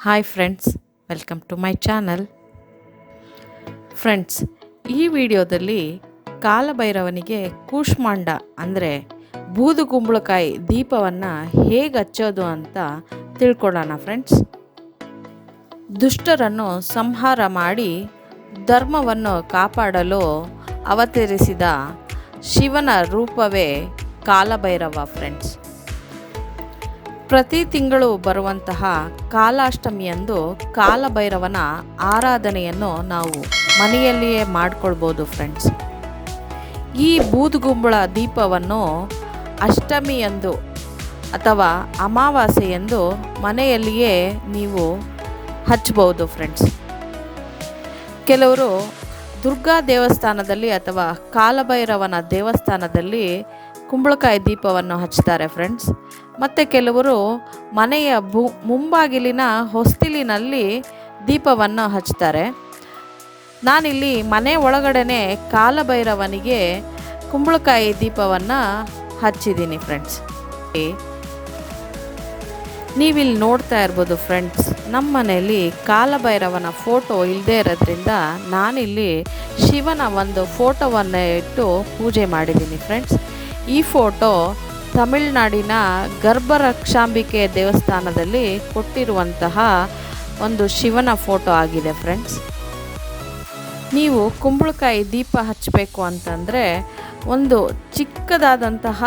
Hi friends welcome to my channel friends ಈ ವಿಡಿಯೋದಲ್ಲಿ ಕಾಲಭೈರವನಿಗೆ ಕೂಷ್ಮಾಂಡ, ಅಂದರೆ ಬೂದುಗುಂಬಳಕಾಯಿ ದೀಪವನ್ನು ಹೇಗೆ ಹಚ್ಚೋದು ಅಂತ ತಿಳ್ಕೊಳ್ಳೋಣ ಫ್ರೆಂಡ್ಸ್ ದುಷ್ಟರನ್ನು ಸಂಹಾರ ಮಾಡಿ ಧರ್ಮವನ್ನು ಕಾಪಾಡಲು ಅವತರಿಸಿದ ಶಿವನ ರೂಪವೇ ಕಾಲಭೈರವ ಫ್ರೆಂಡ್ಸ್ ಪ್ರತಿ ತಿಂಗಳು ಬರುವಂತಹ ಕಾಲಾಷ್ಟಮಿಯಂದು ಕಾಲಭೈರವನ ಆರಾಧನೆಯನ್ನು ನಾವು ಮನೆಯಲ್ಲಿಯೇ ಮಾಡಿಕೊಳ್ಬೋದು ಫ್ರೆಂಡ್ಸ್ ಈ ಬೂದುಗುಂಬಳ ದೀಪವನ್ನು ಅಷ್ಟಮಿಯಂದು ಅಥವಾ ಅಮಾವಾಸ್ಯೆಯಂದು ಮನೆಯಲ್ಲಿಯೇ ನೀವು ಹಚ್ಚಬಹುದು ಫ್ರೆಂಡ್ಸ್ ಕೆಲವರು ದುರ್ಗಾ ದೇವಸ್ಥಾನದಲ್ಲಿ ಅಥವಾ ಕಾಲಭೈರವನ ದೇವಸ್ಥಾನದಲ್ಲಿ ಕುಂಬಳಕಾಯಿ ದೀಪವನ್ನು ಹಚ್ತಾರೆ ಫ್ರೆಂಡ್ಸ್ ಮತ್ತು ಕೆಲವರು ಮನೆಯ ಭೂ ಮುಂಬಾಗಿಲಿನ ಹೊಸ್ತಿಲಿನಲ್ಲಿ ದೀಪವನ್ನು ಹಚ್ತಾರೆ. ನಾನಿಲ್ಲಿ ಮನೆ ಒಳಗಡೆ ಕಾಲಭೈರವನಿಗೆ ಕುಂಬಳಕಾಯಿ ದೀಪವನ್ನು ಹಚ್ಚಿದ್ದೀನಿ ಫ್ರೆಂಡ್ಸ್ ನೀವಿಲ್ಲಿ ನೋಡ್ತಾ ಇರ್ಬೋದು ಫ್ರೆಂಡ್ಸ್ ನಮ್ಮ ಮನೆಯಲ್ಲಿ ಕಾಲಭೈರವನ ಫೋಟೋ ಇಲ್ಲದೆ ಇರೋದ್ರಿಂದ ನಾನಿಲ್ಲಿ ಶಿವನ ಒಂದು ಫೋಟೋವನ್ನು ಇಟ್ಟು ಪೂಜೆ ಮಾಡಿದ್ದೀನಿ ಫ್ರೆಂಡ್ಸ್ ಈ ಫೋಟೋ ತಮಿಳುನಾಡಿನ ಗರ್ಭರಕ್ಷಾಂಬಿಕೆ ದೇವಸ್ಥಾನದಲ್ಲಿ ಕೊಟ್ಟಿರುವಂತಹ ಒಂದು ಶಿವನ ಫೋಟೋ ಆಗಿದೆ ಫ್ರೆಂಡ್ಸ್. ನೀವು ಕುಂಬಳಕಾಯಿ ದೀಪ ಹಚ್ಚಬೇಕು ಅಂತಂದರೆ ಒಂದು ಚಿಕ್ಕದಾದಂತಹ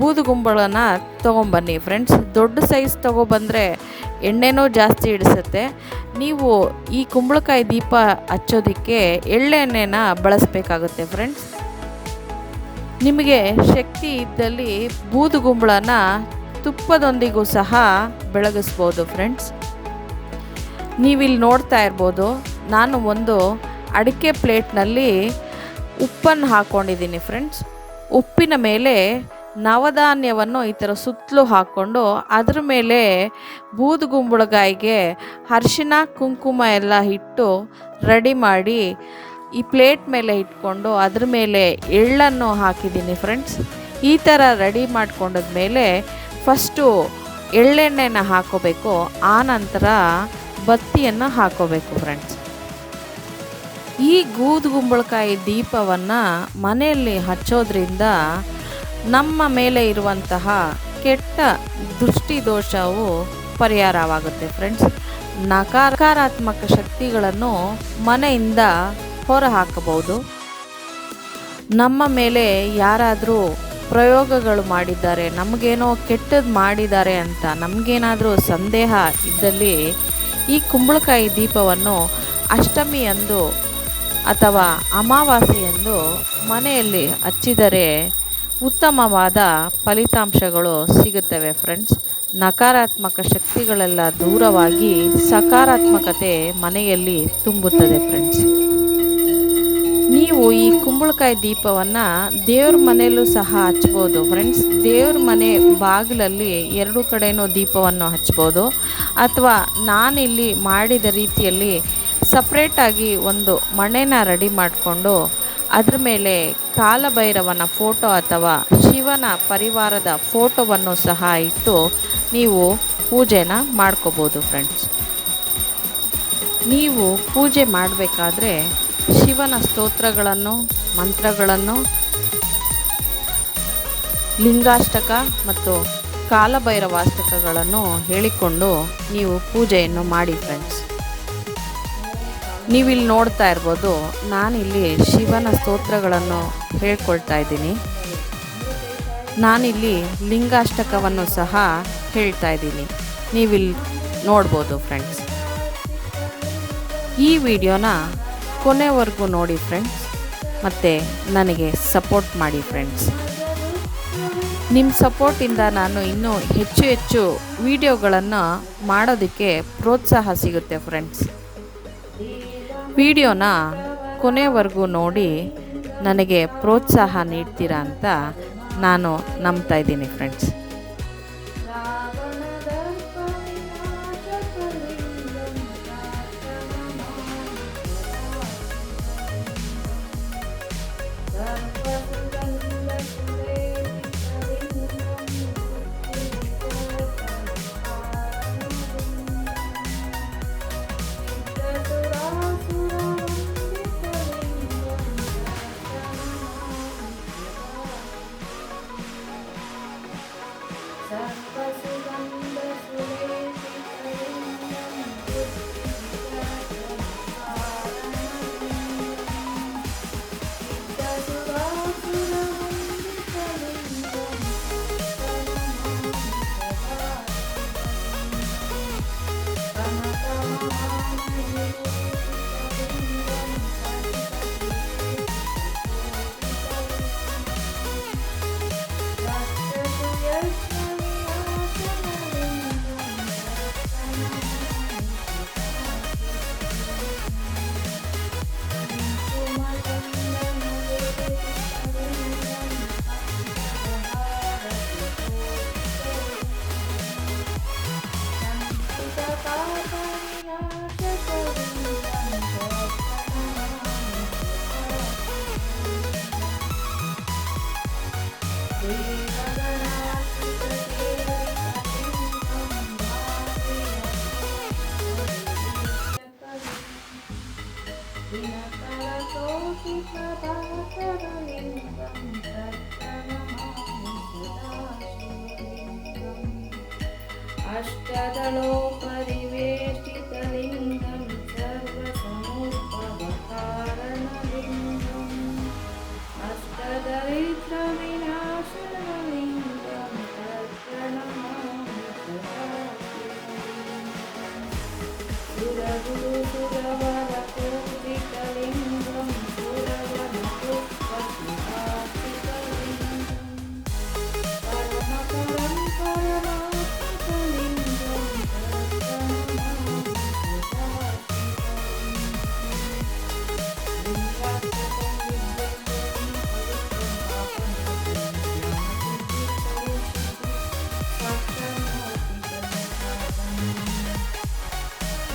ಬೂದುಗುಂಬಳನ ತೊಗೊಂಬನ್ನಿ ಫ್ರೆಂಡ್ಸ್. ದೊಡ್ಡ ಸೈಜ್ ತೊಗೊಬಂದರೆ ಎಣ್ಣೆನೂ ಜಾಸ್ತಿ ಇಡಿಸುತ್ತೆ ನೀವು ಈ ಕುಂಬಳಕಾಯಿ ದೀಪ ಹಚ್ಚೋದಕ್ಕೆ ಎಳ್ಳೆಣ್ಣೆನ ಬಳಸಬೇಕಾಗುತ್ತೆ ಫ್ರೆಂಡ್ಸ್. ನಿಮಗೆ ಶಕ್ತಿ ಇದ್ದಲ್ಲಿ ಬೂದುಗುಂಬಳನ ತುಪ್ಪದೊಂದಿಗೂ ಸಹ ಬೆಳಗಿಸ್ಬೋದು ಫ್ರೆಂಡ್ಸ್ ನೀವಿಲ್ಲಿ ನೋಡ್ತಾ ಇರ್ಬೋದು, ನಾನು ಒಂದು ಅಡಿಕೆ ಪ್ಲೇಟ್ನಲ್ಲಿ ಉಪ್ಪನ್ನು ಹಾಕ್ಕೊಂಡಿದ್ದೀನಿ ಫ್ರೆಂಡ್ಸ್ ಉಪ್ಪಿನ ಮೇಲೆ ನವಧಾನ್ಯವನ್ನು ಈ ಥರ ಸುತ್ತಲೂ ಹಾಕ್ಕೊಂಡು ಅದ್ರ ಮೇಲೆ ಬೂದುಗುಂಬಳಗಾಯಿಗೆ ಅರಿಶಿನ ಕುಂಕುಮ ಎಲ್ಲ ಇಟ್ಟು ರೆಡಿ ಮಾಡಿ ಈ ಪ್ಲೇಟ್ ಮೇಲೆ ಇಟ್ಕೊಂಡು ಅದ್ರ ಮೇಲೆ ಎಳ್ಳನ್ನು ಹಾಕಿದ್ದೀನಿ ಫ್ರೆಂಡ್ಸ್. ಈ ಥರ ರೆಡಿ ಮಾಡ್ಕೊಂಡದ್ಮೇಲೆ ಫಸ್ಟು ಎಳ್ಳೆಣ್ಣೆನ ಹಾಕೋಬೇಕು, ಆ ನಂತರ ಬತ್ತಿಯನ್ನು ಹಾಕೋಬೇಕು ಫ್ರೆಂಡ್ಸ್. ಈ ಗೂದುಗುಂಬಳಕಾಯಿ ದೀಪವನ್ನು ಮನೆಯಲ್ಲಿ ಹಚ್ಚೋದ್ರಿಂದ ನಮ್ಮ ಮೇಲೆ ಇರುವಂತಹ ಕೆಟ್ಟ ದೃಷ್ಟಿದೋಷವು ಪರಿಹಾರವಾಗುತ್ತೆ ಫ್ರೆಂಡ್ಸ್. ನಕಾರಾತ್ಮಕ ಶಕ್ತಿಗಳನ್ನು ಮನೆಯಿಂದ ಹೊರ ಹಾಕಬಹುದು ನಮ್ಮ ಮೇಲೆ ಯಾರಾದರೂ ಪ್ರಯೋಗಗಳು ಮಾಡಿದ್ದಾರೆ, ನಮಗೇನೋ ಕೆಟ್ಟದ್ದು ಮಾಡಿದ್ದಾರೆ ಅಂತ ನಮಗೇನಾದರೂ ಸಂದೇಹ ಇದ್ದಲ್ಲಿ ಈ ಕುಂಬಳಕಾಯಿ ದೀಪವನ್ನು ಅಷ್ಟಮಿಯಂದು ಅಥವಾ ಅಮಾವಾಸ್ಯೆಯಂದು ಮನೆಯಲ್ಲಿ ಹಚ್ಚಿದರೆ ಉತ್ತಮವಾದ ಫಲಿತಾಂಶಗಳು ಸಿಗುತ್ತವೆ ಫ್ರೆಂಡ್ಸ್. ನಕಾರಾತ್ಮಕ ಶಕ್ತಿಗಳೆಲ್ಲ ದೂರವಾಗಿ ಸಕಾರಾತ್ಮಕತೆ ಮನೆಯಲ್ಲಿ ತುಂಬುತ್ತದೆ ಫ್ರೆಂಡ್ಸ್. ನೀವು ಈ ಕುಂಬಳಕಾಯಿ ದೀಪವನ್ನು ದೇವ್ರ ಮನೆಯಲ್ಲೂ ಸಹ ಹಚ್ಬೋದು. ಫ್ರೆಂಡ್ಸ್ ದೇವ್ರ ಮನೆ ಬಾಗಿಲಲ್ಲಿ ಎರಡು ಕಡೆಯೂ ದೀಪವನ್ನು ಹಚ್ಬೋದು. ಅಥವಾ ನಾನಿಲ್ಲಿ ಮಾಡಿದ ರೀತಿಯಲ್ಲಿ ಸಪ್ರೇಟಾಗಿ ಒಂದು ಮಣೆನ ರೆಡಿ ಮಾಡಿಕೊಂಡು ಅದರ ಮೇಲೆ ಕಾಲಭೈರವನ ಫೋಟೋ ಅಥವಾ ಶಿವನ ಪರಿವಾರದ ಫೋಟೋವನ್ನು ಸಹ ಇಟ್ಟು ನೀವು ಪೂಜೆನ ಮಾಡ್ಕೋಬೋದು ಫ್ರೆಂಡ್ಸ್ ನೀವು ಪೂಜೆ ಮಾಡಬೇಕಾದ್ರೆ ಶಿವನ ಸ್ತೋತ್ರಗಳನ್ನು, ಮಂತ್ರಗಳನ್ನು, ಲಿಂಗಾಷ್ಟಕ ಮತ್ತು ಕಾಲಭೈರವಾಷ್ಟಕಗಳನ್ನು ಹೇಳಿಕೊಂಡು ನೀವು ಪೂಜೆಯನ್ನು ಮಾಡಿ ಫ್ರೆಂಡ್ಸ್ ನೀವಿಲ್ಲಿ ನೋಡ್ತಾ ಇರ್ಬೋದು, ನಾನಿಲ್ಲಿ ಶಿವನ ಸ್ತೋತ್ರಗಳನ್ನು ಹೇಳ್ಕೊಳ್ತಾ ಇದ್ದೀನಿ. ನಾನಿಲ್ಲಿ ಲಿಂಗಾಷ್ಟಕವನ್ನು ಸಹ ಹೇಳ್ತಾ ಇದ್ದೀನಿ. ನೀವಿಲ್ಲಿ ನೋಡ್ಬೋದು ಫ್ರೆಂಡ್ಸ್ ಈ ವಿಡಿಯೋನ ಕೊನೆವರೆಗೂ ನೋಡಿ ಫ್ರೆಂಡ್ಸ್ ಮತ್ತು ನನಗೆ ಸಪೋರ್ಟ್ ಮಾಡಿ ಫ್ರೆಂಡ್ಸ್ ನಿಮ್ಮ ಸಪೋರ್ಟಿಂದ ನಾನು ಇನ್ನೂ ಹೆಚ್ಚು ಹೆಚ್ಚು ವಿಡಿಯೋಗಳನ್ನು ಮಾಡೋದಕ್ಕೆ ಪ್ರೋತ್ಸಾಹ ಸಿಗುತ್ತೆ ಫ್ರೆಂಡ್ಸ್ ವಿಡಿಯೋನ ಕೊನೆವರೆಗೂ ನೋಡಿ ನನಗೆ ಪ್ರೋತ್ಸಾಹ ನೀಡ್ತೀರಾ ಅಂತ ನಾನು ನಂಬ್ತಾ ಇದ್ದೀನಿ ಫ್ರೆಂಡ್ಸ್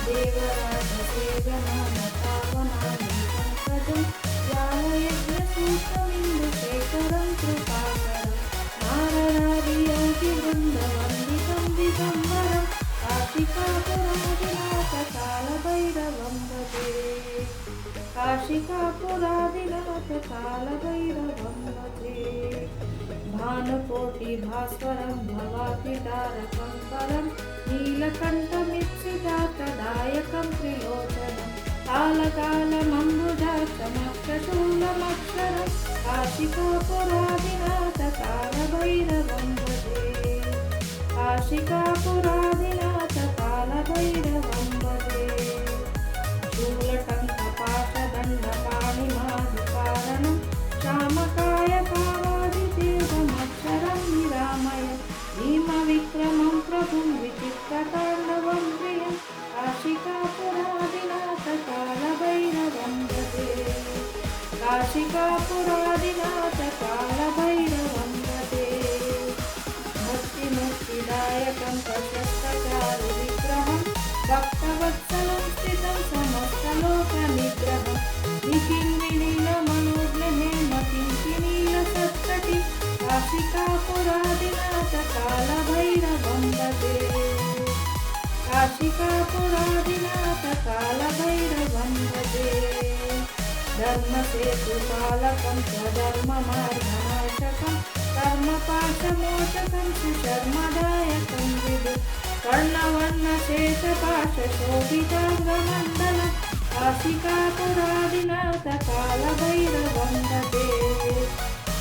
देवराजसेवनामपावनानिपङ्कजं रामयज्ञसूत्रमिन्दुशेखरं कृपाकरं नारणादियोगिवृन्दवन्दितं दिगम्बरं काशिकापुरादिनाथकालभैरवं भजे काशिकापुरादिनाथकालभैरवं కోటి భాస్వరం భవాతి తారకం పరం నీలకంఠమిచ్చిదాతదాయకం త్రిలోచనం కాలకాలమంబుదాత్తమక్షశూలమక్షరం కాశికాపురాదినాథ కాలభైరవం భజే కాశికాపురాదినాథ కాలభైరవం భజే శూలటంక పాశదండ పాణిమాధి కారణం శ్యామకాయ పావ శ్రీరామయ భీమ విక్రమం ప్రభుం విచిత్ర తాండవం ప్రియం కాళభైరవం గతే కాళభైరవం గతే ముక్తి ముక్తిదాయకం ప్రశస్తకాలు విగ్రహం భక్తవత్సలం స్థితం సమస్తలోక నిగ్రహం. काशिकापुरादिनाथकालभैरवं भजे काशिकापुरादिनाथकालभैरवं भजे धर्मसेतुपालकं स्वधर्ममार्गनाशकं कर्मपाशमोचकं सुशर्मदायकं विदु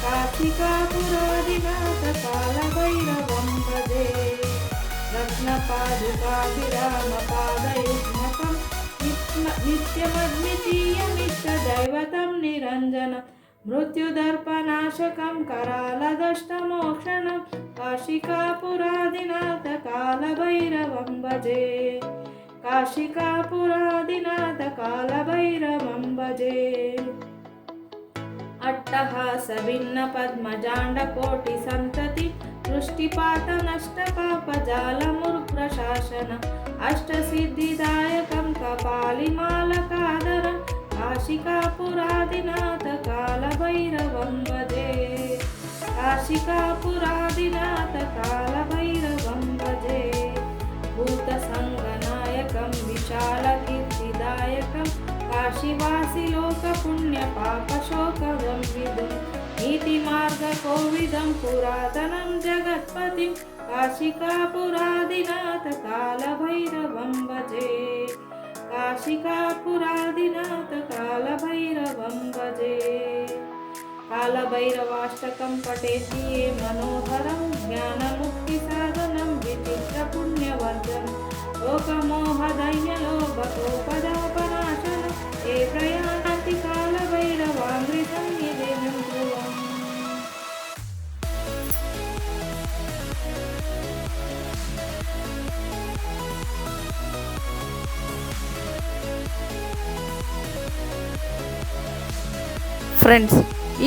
కార్తీకా పురోధినాథ కాల భైరవం పదే రత్న పాదుకా విరామ పాదయుగ్మకం నిత్యమద్వితీయమిత్త దైవతం నిరంజనం మృత్యుదర్పనాశకం కరాలదష్టమోక్షణం కాశికా కాలభైరవం భజే కాశికా కాలభైరవం భజే अट्टहासभिन्नपद्मजाण्डकोटिसन्तति वृष्टिपातनष्टपापजालमुर्प्रशासन अष्टसिद्धिदायकं कपालिमालकादरं काशिकापुरादिनाथकालभैरवं भजे काशिकापुरादिनाथकालभैरवं भजे भूतसङ्गनायकं विशालकीर्तिदायकं काशीवासिलोकपुण्यपापशोकदं विदुं नीतिमार्गकोविदं पुरातनं जगत्पतिं काशिकापुरादिनाथकालभैरवं भजे काशिकापुरादिनाथकालभैरवं भजे कालभैरवाष्टकं पठेति ये मनोहरं ज्ञानमुक्तिसाधनं विचित्रपुण्यवर्धनं लोकमोहदैन्यलोभकोपदापनाशनं ಫ್ರೆಂಡ್ಸ್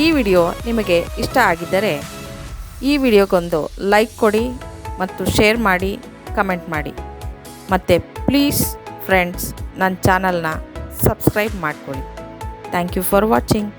ಈ ವಿಡಿಯೋ ನಿಮಗೆ ಇಷ್ಟ ಆಗಿದ್ದರೆ ಈ ವಿಡಿಯೋಗೊಂದು ಲೈಕ್ ಕೊಡಿ ಮತ್ತು ಶೇರ್ ಮಾಡಿ ಕಮೆಂಟ್ ಮಾಡಿ. ಮತ್ತು ಪ್ಲೀಸ್ ಫ್ರೆಂಡ್ಸ್ ನನ್ನ ಚಾನಲ್ನ ಸಬ್ಸ್ಕ್ರೈಬ್ ಮಾಡಿಕೊಳ್ಳಿ. Thank you for watching